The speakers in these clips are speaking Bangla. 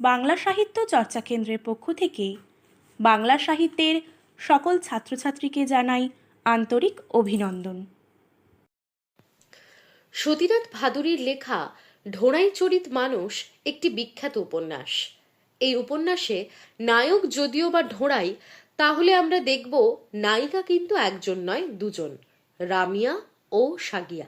বাংলা সাহিত্য চর্চা কেন্দ্রের পক্ষ থেকে বাংলা সাহিত্যের সকল ছাত্রছাত্রীকে জানাই আন্তরিক অভিনন্দন। সতীনাথ ভাদুরীর লেখা ঢোড়াই চরিত মানুষ একটি বিখ্যাত উপন্যাস। এই উপন্যাসে নায়ক যদিও বা ঢোড়াই, তাহলে আমরা দেখব নায়িকা কিন্তু একজন নয়, দুজন, রামিয়া ও সাগিয়া।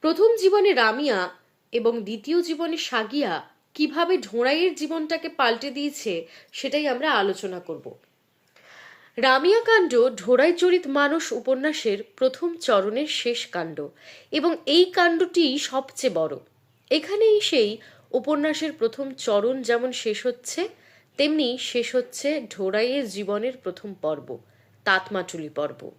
প্রথম জীবনে রামিয়া এবং দ্বিতীয় জীবনে সাগিয়া কীভাবে ঢোড়াইয়ের জীবনটাকে পাল্টে দিয়েছে সেটাই আমরা আলোচনা করব। রামিয়া কাণ্ড ঢোড়াই চরিত মানুষ উপন্যাসের প্রথম চরণের শেষ কাণ্ড এবং এই কাণ্ডটি সবচেয়ে বড়। এখানেই সেই উপন্যাসের প্রথম চরণ যেমন শেষ হচ্ছে, তেমনি শেষ হচ্ছে ঢোড়াইয়ের জীবনের প্রথম পর্ব, তাতমাটুলি পর্ব।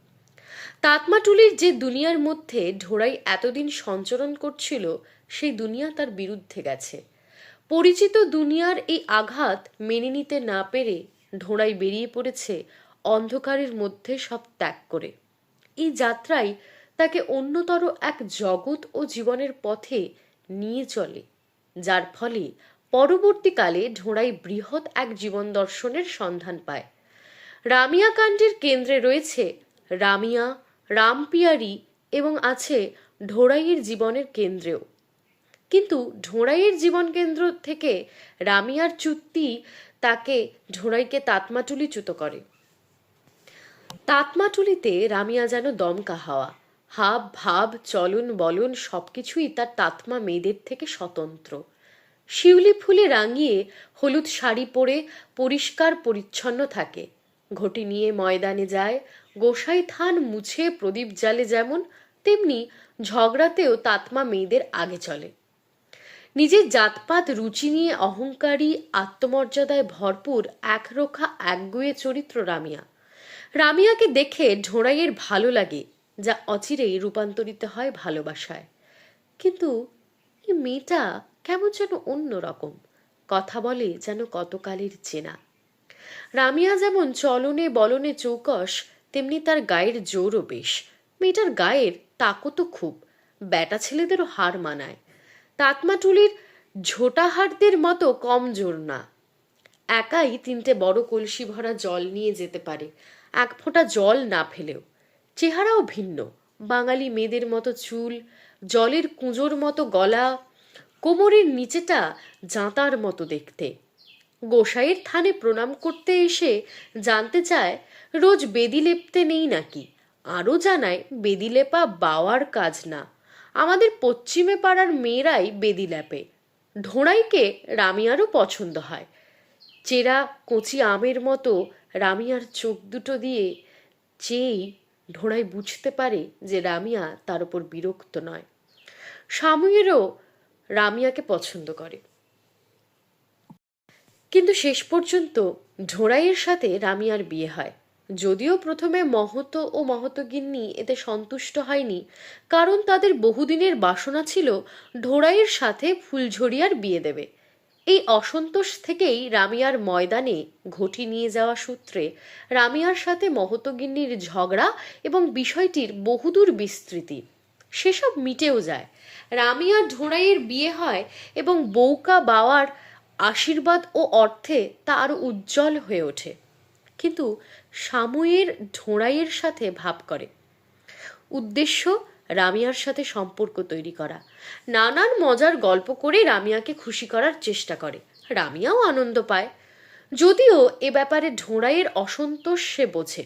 তাতমাটুলির যে দুনিয়ার মধ্যে ঢোড়াই এতদিন সঞ্চরণ করছিল, সেই দুনিয়া তার বিরুদ্ধে গেছে। পরিচিত দুনিয়ার এই আঘাত মেনে নিতে না পেরে ঢোড়াই বেরিয়ে পড়েছে অন্ধকারের মধ্যে সব ত্যাগ করে। এই যাত্রাই তাকে অন্যতর এক জগৎ ও জীবনের পথে নিয়ে চলে, যার ফলে পরবর্তীকালে ঢোড়াই বৃহৎ এক জীবন দর্শনের সন্ধান পায়। রামিয়া কাণ্ডের কেন্দ্রে রয়েছে রামিয়া, রামপিয়ারি এবং আছে ঢোড়াইয়ের জীবনের কেন্দ্রেও। কিন্তু ঢোড়াইয়ের জীবন কেন্দ্র থেকে রামিয়ার চুক্তি তাকে ঢোড়াইকে তাতমাটুলিচ্যুত করে। তাতমাটুলিতে রামিয়া যেন দমকা হাওয়া। হাব, ভাব, চলন, বলন সবকিছুই তার তাতমা মেয়েদের থেকে স্বতন্ত্র। শিউলি ফুলে রাঙিয়ে হলুদ শাড়ি পরে পরিষ্কার পরিচ্ছন্ন থাকে। ঘটি নিয়ে ময়দানে যায়। গোসাই থান মুছে প্রদীপ জালে যেমন, তেমনি ঝগড়াতেও তাতমা মেয়েদের আগে চলে। নিজের জাতপাত, রুচি নিয়ে অহংকারী, আত্মমর্যাদায় ভরপুর একরোখা একগুয়ে চরিত্র রামিয়া। রামিয়াকে দেখে ঢোড়াইয়ের ভালো লাগে, যা অচিরেই রূপান্তরিত হয় ভালোবাসায়। কিন্তু এই মেয়েটা কেমন যেন অন্যরকম কথা বলে যেন কতকালের চেনা। রামিয়া যেমন চলনে বলনে চৌকস, তেমনি তার গায়ের জোরও বেশ। মেয়েটার গায়ের তাকতও খুব, ব্যাটা ছেলেদেরও হার মানায়। তাতমাটুলির ঝোটাহারদের মতো কম জোর না। একাই তিনটে বড় কলসি ভরা জল নিয়ে যেতে পারে, এক ফোঁটা জল না ফেলেও। চেহারাও ভিন্ন, বাঙালি মেয়েদের মতো চুল, জলের কুঁজোর মতো গলা, কোমরের নিচেটা জাঁতার মতো দেখতে। গোসাইয়ের থানে প্রণাম করতে এসে জানতে চায়, রোজ বেদি লেপতে নেই নাকি? আরও জানায় বেদি লেপা বাওয়ার কাজ না। আমাদের পশ্চিমে পাড়ার মেয়েরাই বেদি ল্যাপে। ঢোড়াইকে রামিয়ারও পছন্দ হয়। চেরা কচি আমের মতো রামিয়ার চোখ দুটো দিয়ে চেয়েই ঢোড়াই বুঝতে পারে যে রামিয়া তার উপর বিরক্ত নয়। সামুয়েরও রামিয়াকে পছন্দ করে। কিন্তু শেষ পর্যন্ত ঢোড়াইয়ের সাথে রামিয়ার বিয়ে হয়। যদিও প্রথমে মহত ও মহতগিন্নি এতে সন্তুষ্ট হয়নি, কারণ তাদের বহুদিনের বাসনা ছিল ঢোড়াইয়ের সাথে ফুলঝরিয়ার বিয়ে দেবে। এই অসন্তোষ থেকেই রামিয়ার ময়দানে ঘটি নিয়ে যাওয়া সূত্রে রামিয়ার সাথে মহতগিন্নির ঝগড়া এবং বিষয়টির বহুদূর বিস্তৃতি। সেসব মিটেও যায়। রামিয়া ঢোড়াইয়ের বিয়ে হয় এবং বৌকা বাওয়ার আশীর্বাদ ও অর্থে তা আরও উজ্জ্বল হয়ে ওঠে। কিন্তু সামুয়ের ঢোড়াইয়ের সাথে ভাব করে। উদ্দেশ্য, রামিয়ার সাথে সম্পর্ক তৈরি করা। নানান মজার গল্প করে রামিয়াকে খুশি করার চেষ্টা করে। রামিয়াও আনন্দ পায়। যদিও এ ব্যাপারে ঢোড়াইয়ের অসন্তোষ সে বোঝে।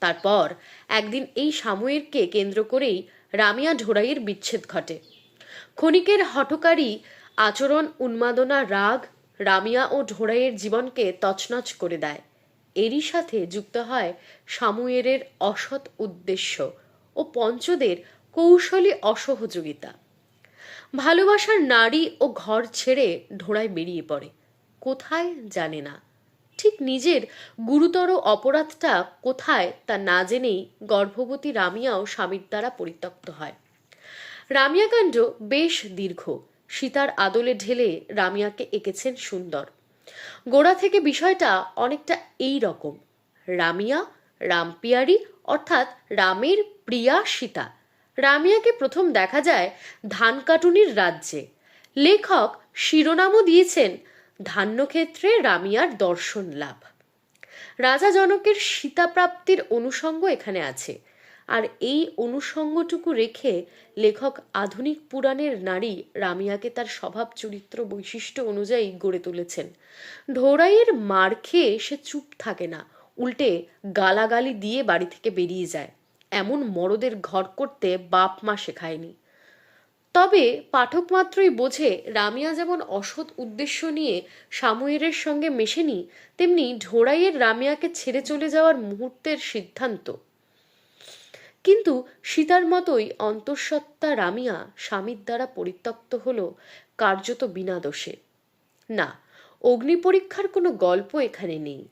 তারপর একদিন এই সাময়িককে কেন্দ্র করেই রামিয়া ঢোড়াইয়ের বিচ্ছেদ ঘটে। ক্ষণিকের হঠকারী আচরণ, উন্মাদনা, রাগ রামিয়া ও ঢোড়াইয়ের জীবনকে তছনছ করে দেয়। এরই সাথে যুক্ত হয় সামুয়েরের অসৎ উদ্দেশ্য ও পঞ্চদের কৌশলী অসহযোগিতা। ভালোবাসার নারী ও ঘর ছেড়ে ঢোড়ায় বেরিয়ে পড়ে। কোথায় জানে না। ঠিক নিজের গুরুতর অপরাধটা কোথায় তা না জেনেই গর্ভবতী রামিয়াও স্বামীর দ্বারা পরিত্যক্ত হয়। রামিয়াকাণ্ড বেশ দীর্ঘ। সীতার আদলে ঢেলে রামিয়াকে এঁকেছেন সুন্দর। গোড়া থেকে বিষয়টা অনেকটা এই রকম। রামিয়া, রামপিয়ারি, অর্থাৎ রামের প্রিয়া সীতা। রামিয়াকে প্রথম দেখা যায় ধানকাটুনির রাজ্যে। লেখক শিরোনামও দিয়েছেন ধান্যক্ষেত্রে রামিয়ার দর্শন লাভ। রাজা জনকের সীতাপ্রাপ্তির অনুষঙ্গ এখানে আছে। আর এই অনুষঙ্গটুকু রেখে লেখক আধুনিক পুরাণের নারী রামিয়াকে তার স্বভাব চরিত্র বৈশিষ্ট্য অনুযায়ী গড়ে তুলেছেন। ঢোড়াইয়ের মার খেয়ে সে চুপ থাকে না, উল্টে গালাগালি দিয়ে বাড়ি থেকে বেরিয়ে যায়। এমন মরদের ঘর করতে বাপ মা শেখায়নি। তবে পাঠক মাত্রই বোঝে, রামিয়া যেমন অসৎ উদ্দেশ্য নিয়ে সাময়িরের সঙ্গে মেশেনি, তেমনি ঢোড়াইয়ের রামিয়াকে ছেড়ে চলে যাওয়ার মুহূর্তের সিদ্ধান্ত। কিন্তু সীতার মতোই অন্তঃসত্ত্বা রামিয়া স্বামীর দ্বারা পরিত্যক্ত হল কার্যত বিনা দোষে। না, অগ্নি পরীক্ষার কোনো গল্প এখানে নেই।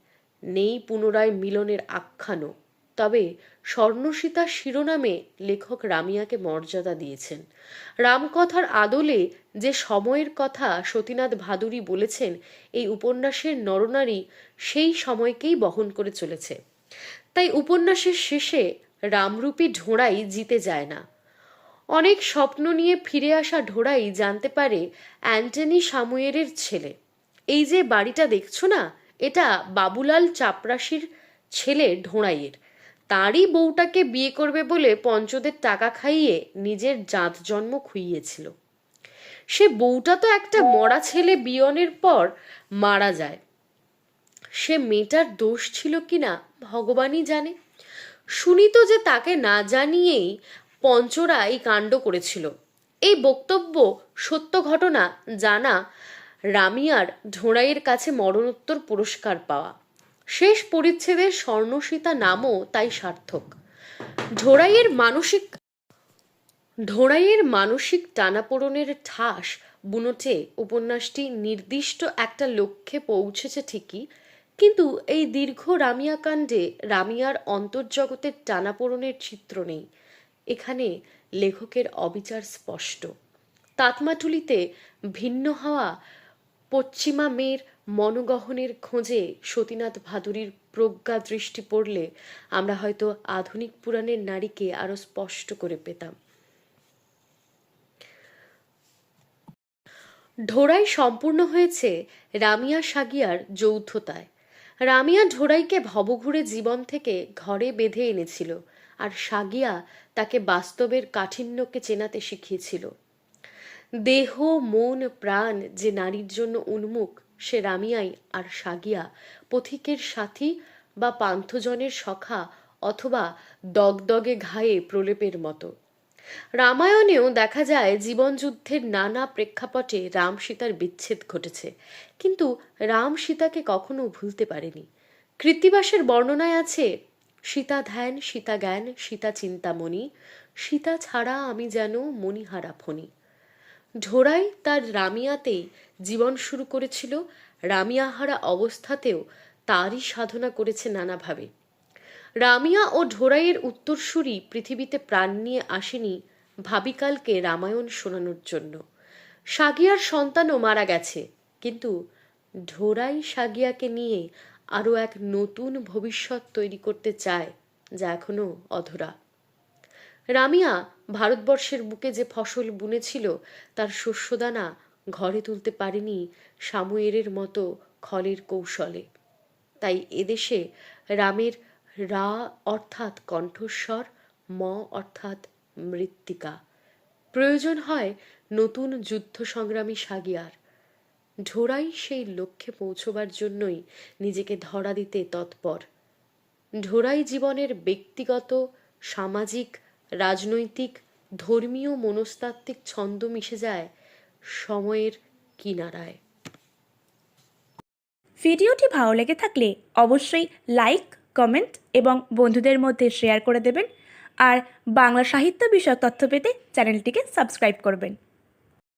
নেই পুনরায় মিলনের আখ্যানও। তবে স্বর্ণসীতা শিরোনামে লেখক রামিয়াকে মর্যাদা দিয়েছেন। রামকথার আদলে যে সময়ের কথা সতীনাথ ভাদুরী বলেছেন, এই উপন্যাসের নরনারী সেই সময়কেই বহন করে চলেছে। তাই উপন্যাসের শেষে রামরূপী ঢোড়াই জিতে যায় না। অনেক স্বপ্ন নিয়ে ফিরে আসা ঢোড়াই জানতে পারে অ্যান্টনি সামুয়েরের ছেলে। এই যে বাড়িটা দেখছ না, এটা বাবুলাল চাপরাশির ছেলে ঢোড়াইয়ের। তারই বউটাকে বিয়ে করবে বলে পঞ্চদের টাকা খাইয়ে নিজের জাত জন্ম খুইয়েছিল। সে বউটা তো একটা মরা ছেলে বিয়নের পর মারা যায়। সে মেয়েটার দোষ ছিল কিনা ভগবানই জানে। শুনি তো যে তাকে না জানিয়েই পঞ্চরা এই কাণ্ড করেছিল। এই বক্তব্য, সত্য ঘটনা জানা রামিয়ার ঢোড়াইয়ের কাছে মরণোত্তর পুরস্কার পাওয়া। শেষ পরিচ্ছেদের স্বর্ণসীতা নামও তাই সার্থক। ঢোড়াইয়ের মানসিক ঢোড়াইয়ের মানসিক টানাপোড়নের ঠাস বুনটে উপন্যাসটি নির্দিষ্ট একটা লক্ষ্যে পৌঁছেছে ঠিকই কিন্তু এই দীর্ঘ রামিয়া কাণ্ডে রামিয়ার অন্তর্জগতের টানাপোড়নের চিত্র নেই। এখানে লেখকের অবিচার স্পষ্ট। তাতমাটুলিতে ভিন্ন হওয়া পশ্চিমা মেয়ের মনগহনের খোঁজে সতীনাথ ভাদুরীর প্রজ্ঞা দৃষ্টি পড়লে আমরা হয়তো আধুনিক পুরাণের নারীকে আরও স্পষ্ট করে পেতাম। ঢোড়াই সম্পূর্ণ হয়েছে রামিয়া সাগিয়ার যৌথতায়। রামিয়া ঢোড়াইকে ভবঘুরে জীবন থেকে ঘরে বেঁধে এনেছিল আর সাগিয়া তাকে বাস্তবের কাঠিন্যকে চেনাতে শিখিয়েছিল। দেহ, মন, প্রাণ যে নারীর জন্য উন্মুখ, সে রামিয়াই আর সাগিয়া পথিকের সাথী বা পান্থজনের সখা অথবা দগদগে ঘায়ে প্রলেপের মতো। রামায়ণেও দেখা যায় জীবনযুদ্ধের নানা প্রেক্ষাপটে রাম সীতার বিচ্ছেদ ঘটেছে। কিন্তু রাম সীতাকে কখনো ভুলতে পারেনি। কৃত্তিবাসের বর্ণনায় আছে, সীতা ধ্যান, সীতা জ্ঞান, সীতা চিন্তামণি, সীতা ছাড়া আমি যেন মণিহারা ফণি। ঢোড়াই তার রামিয়াতেই জীবন শুরু করেছিল। রামিয়াহারা অবস্থাতেও তারই সাধনা করেছে নানাভাবে। রামিয়া ও ঢোড়াইয়ের উত্তরসূরি পৃথিবীতে প্রাণ নিয়ে আসেনি ভাবিকালকে রামায়ণ শোনানোর জন্য। সাগিয়ার সন্তানও মারা গেছে, কিন্তু ঢোড়াই সাগিয়াকে নিয়ে আরও এক নতুন ভবিষ্যৎ তৈরি করতে চায়, যা এখনও অধরা। রামিয়া ভারতবর্ষের বুকে যে ফসল বুনেছিল, তার শস্যদানা ঘরে তুলতে পারেনি সামুয়েরের মতো খলের কৌশলে। তাই এদেশে রামের রা অর্থাৎ কণ্ঠস্বর, ম অর্থাৎ মৃত্তিকা। প্রয়োজন হয় নতুন যুদ্ধ সংগ্রামী সাগিয়ার। ঢোড়াই সেই লক্ষ্যে পৌঁছবার জন্যই নিজেকে ধরা দিতে তৎপর। ঢোড়াই জীবনের ব্যক্তিগত, সামাজিক, রাজনৈতিক, ধর্মীয় মনস্তাত্ত্বিক ছন্দ মিশে যায় সময়ের কিনারায়। ভিডিওটি ভালো লেগে থাকলে অবশ্যই লাইক কমেন্ট এবং বন্ধুদের মধ্যে শেয়ার করে দেবেন। আর বাংলা সাহিত্য বিষয়ক তথ্য পেতে চ্যানেলটিকে সাবস্ক্রাইব করবেন।